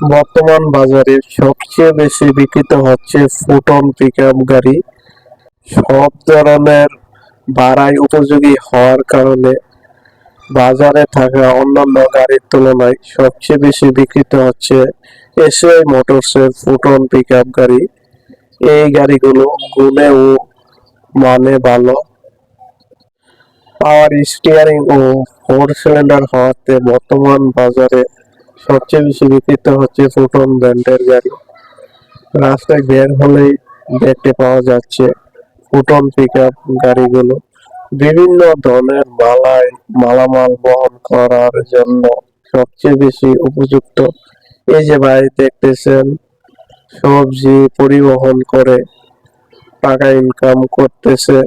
বর্তমান বাজারে সবচেয়ে বেশি বিক্রিত হচ্ছে ফুটন পিকআপ গাড়ি। সব ধরনের ভাড়ায় উপযোগী হওয়ার কারণে বাজারে থাকা অন্যান্য গাড়ির তুলনায় সবচেয়ে বেশি বিক্রিত হচ্ছে এসআই মোটরসের ফুটন পিকআপ গাড়ি। এই গাড়িগুলো গুণে ও মানে ভালো। পাওয়ার স্টিয়ারিং ও ফোর সিলিন্ডার হওয়াতে বর্তমান বাজারে সবচেয়ে বেশি বিক্রিত হচ্ছে ফুটন ব্র্যান্ডের গাড়ি। রাস্তায় বের হলেই দেখতে পাওয়া যাচ্ছে ফুটন পিকআপ গাড়িগুলো। বিভিন্ন ধরনের মালায় মালামাল বহন করার জন্য সবচেয়ে বেশি উপযুক্ত। এই যে ভাই দেখতেছেন, সবজি পরিবহন করে টাকা ইনকাম করতেছে।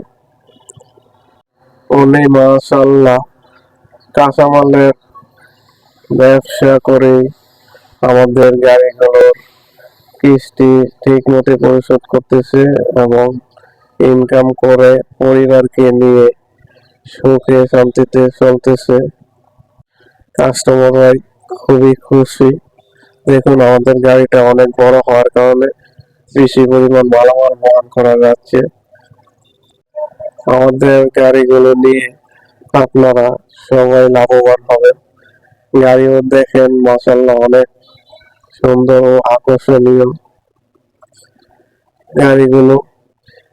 উনি মাশাল্লাহ কাঁচামালের ব্যবসা করে আমাদের গাড়িগুলোর কিস্তি ঠিক মতো পরিশোধ করতেছে এবং ইনকাম করে পরিবারকে নিয়ে সুখে শান্তিতে চলতেছে। কাস্টমাররাই খুবই খুশি। দেখুন, আমাদের গাড়িটা অনেক বড় হওয়ার কারণে বেশি পরিমাণ মালামাল বহন করা যাচ্ছে। আমাদের গাড়িগুলো নিয়ে আপনারা সবাই লাভবান হবেন। গাড়িও দেখেন মাসাল্লাহ অনেক সুন্দর ও আকর্ষণীয় গাড়িগুলো।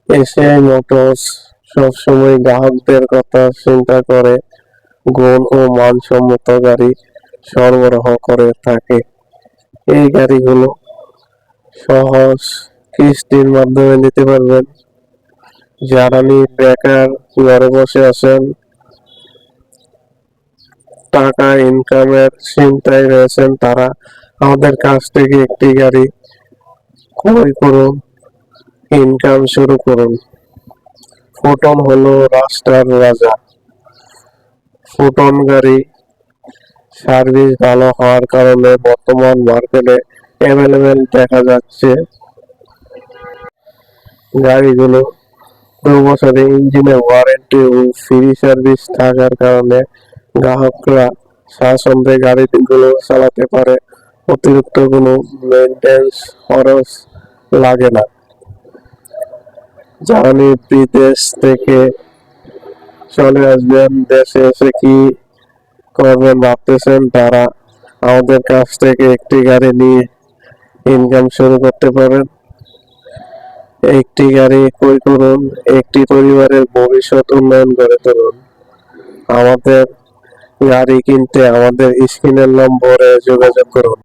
এশিয়াই মোটরস সবসময় গ্রাহকদের কথা চিন্তা করে, গুণ ও মানসম্মত গাড়ি সরবরাহ করে থাকে। এই গাড়িগুলো সহজ কিস্তির মাধ্যমে নিতে পারবেন। নিয়ে বেকার ঘরে বসে আছেন টাকা ইনকামের চিন্তায় রয়েছেন তারা। আমাদের কাছ থেকে একটি গাড়ি ক্রয় করুন ইনকাম শুরু করুন। ফোটন হলো রাস্তার রাজা। ফোটন গাড়ি সার্ভিস ভালো হওয়ার কারণে বর্তমান মার্কেটে অ্যাভেলেবেল দেখা যাচ্ছে। গাড়িগুলো দু বছরের ইঞ্জিনের ওয়ারেন্টি ও ফ্রি সার্ভিস থাকার কারণে গ্রাহকরা স্বাচ্ছন্দ্যে গাড়িগুলো চালাতে পারে। অতিরিক্ত কোনো মেনটেন্স খরচ লাগে না। জানি বিদেশ থেকে চলে আসবেন, দেশে এসে কি করবেন ভাবতেছেন তারা? আমাদের কাছ থেকে একটি গাড়ি নিয়ে ইনকাম শুরু করতে পারেন। একটি গাড়ি ক্রয় করুন, একটি পরিবারের ভবিষ্যৎ উন্নয়ন করে তুলুন। আমাদের গাড়ি কিনতে আমাদের স্ক্রিনের নম্বরে যোগাযোগ করুন।